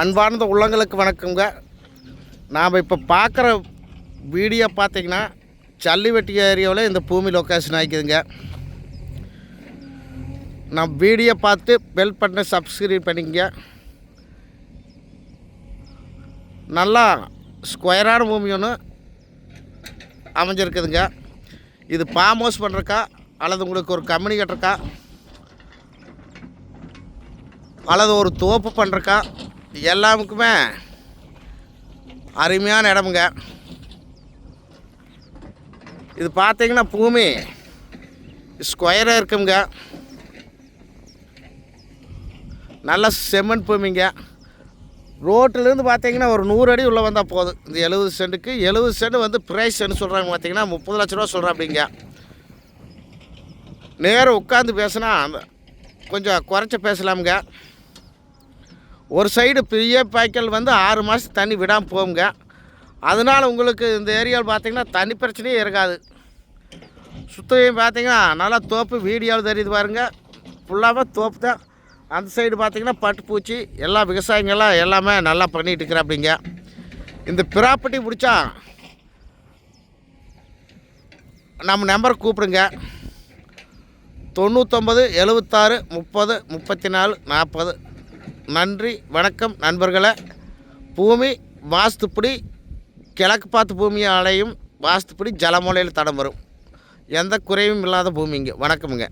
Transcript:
அன்பார்ந்த உள்ளங்களுக்கு வணக்கங்க நாம் இப்போ பார்க்குற வீடியோ பார்த்தீங்கன்னா சல்லிவெட்டி ஏரியாவில் இந்த பூமி லொக்கேஷன் ஆகிக்குதுங்க. நான் வீடியோ பார்த்து பெல் பண்ண சப்ஸ்கிரைப் பண்ணிக்கங்க. நல்லா ஸ்கொயரான பூமி ஒன்று அமைஞ்சிருக்குதுங்க. இது ஃபார்ம் ஹவுஸ் பண்ணுறக்கா அல்லது உங்களுக்கு ஒரு கம்பெனி கட்டுறக்கா அல்லது ஒரு தோப்பு பண்ணுறக்கா எல்லாமுக்குமே அருமையான இடமுங்க. இது பார்த்தீங்கன்னா பூமி. ஸ்கொயராக இருக்குங்க. நல்ல செம்மண் பூமிங்க. ரோட்டிலேருந்து பார்த்தீங்கன்னா ஒரு நூறு அடி உள்ளே வந்தால் போதும். இந்த எழுபது சென்ட்டுக்கு எழுபது சென்ட் வந்து ப்ரைஸ்ன்னு சொல்கிறாங்க பார்த்தீங்கன்னா முப்பது லட்ச ரூபா சொல்கிறேன் அப்படிங்க நேரம் உட்காந்து பேசினா அந்த கொஞ்சம் குறைச்ச பேசலாமுங்க. ஒரு சைடு பெரிய பாய்க்கல் வந்து ஆறு மாதம் தண்ணி விடாமல் போகுங்க. அதனால் உங்களுக்கு இந்த ஏரியாவில் பார்த்தீங்கன்னா தண்ணி பிரச்சனையே இருக்காது. சுத்தம் பார்த்தீங்கன்னா நல்லா தோப்பு வீடியோவில் தெரியுது பாருங்க. ஃபுல்லாகவே தோப்பு தான். அந்த சைடு பார்த்திங்கன்னா பட்டுப்பூச்சி எல்லா விவசாயிங்கெல்லாம் எல்லாமே நல்லா பண்ணிகிட்டு இருக்கிறாப்பிங்க இந்த ப்ராப்பர்ட்டி பிடிச்சா நம்ம நம்பரை கூப்பிடுங்க. தொண்ணூத்தொம்பது எழுபத்தாறு முப்பது முப்பத்தி நாலு நாற்பது. நன்றி வணக்கம் நண்பர்களே. பூமி வாஸ்துப்படி கிழக்கு பார்த்து பூமியை அலையும் வாஸ்துப்படி ஜலமூலையில் தடம் வரும். எந்த குறையும் இல்லாத பூமிங்க வணக்கமுங்க.